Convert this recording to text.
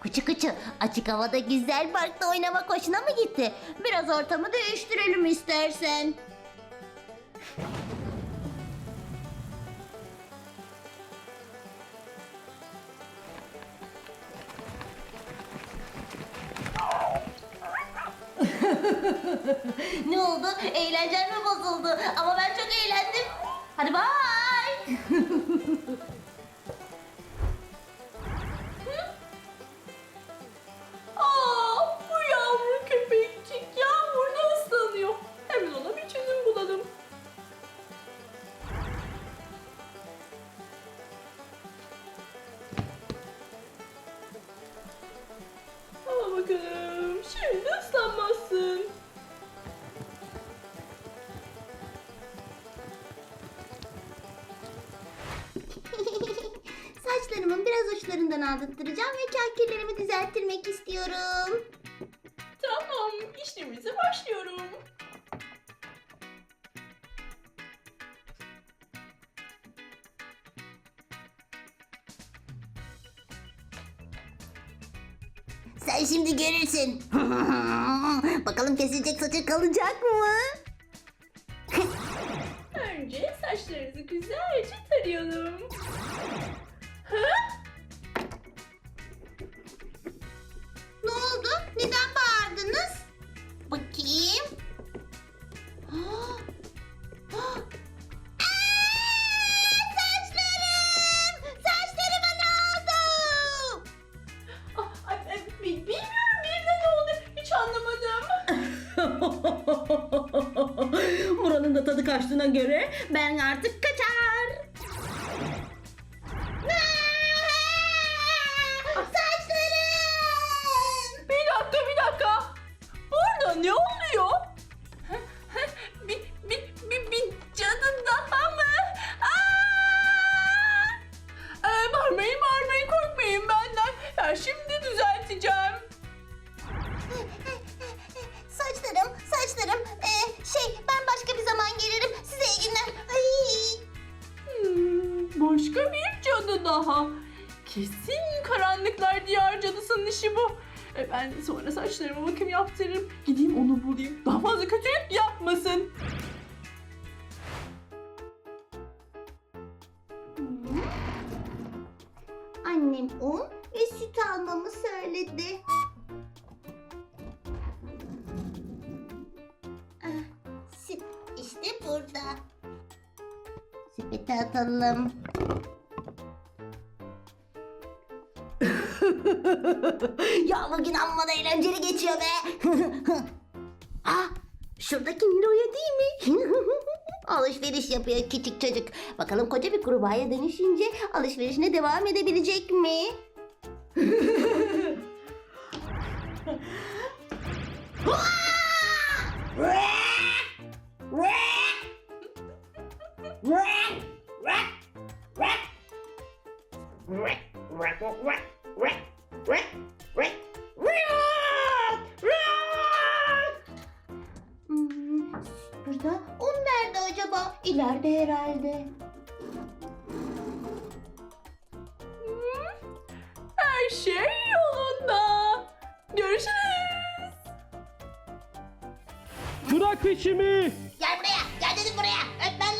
Kıçı kıçı açık havada güzel parkta oynamak hoşuna mı gitti? Biraz ortamı değiştirelim istersen. ne oldu? Eğlencen mi bozuldu? Ama ben çok eğlendim. Hadi bay. Saçlarımın biraz uçlarından aldırtacağım ve kakirlerimi düzelttirmek istiyorum. Tamam, işlemimize başlıyorum. Sen şimdi görürsün. Bakalım kesilecek saçı kalacak mı? Önce saçlarınızı güzelce tarayalım. Ha? Ne oldu? Neden bağırdınız? Bakayım. Ah! Ah! Aa, saçlarım! Saçlarıma ne oldu? Ah, ay, ay, bi- bilmiyorum birden ne oldu hiç anlamadım. Tadı kaçtığına göre ben artık kaçar. Kesin karanlıklar diyar cadısının işi bu. E, ben sonra saçlarıma bakım yaptırırım. Gideyim onu bulayım. Daha fazla kötülük yapmasın. Annem un ve süt almamı söyledi. Ah, işte burada. Sepete atalım. ya bugün amma da eğlenceli geçiyor be. ah, şuradaki Nilo'ya değil mi? Alışveriş yapıyor küçük çocuk. Bakalım koca bir kurbağaya dönüşünce alışverişine devam edebilecek mi? Hmm, burada un nerede acaba? İleride herhalde. Her şey yolunda. Görüşürüz. Bırak peşimi. Gel buraya, gel dedim buraya. Öpmen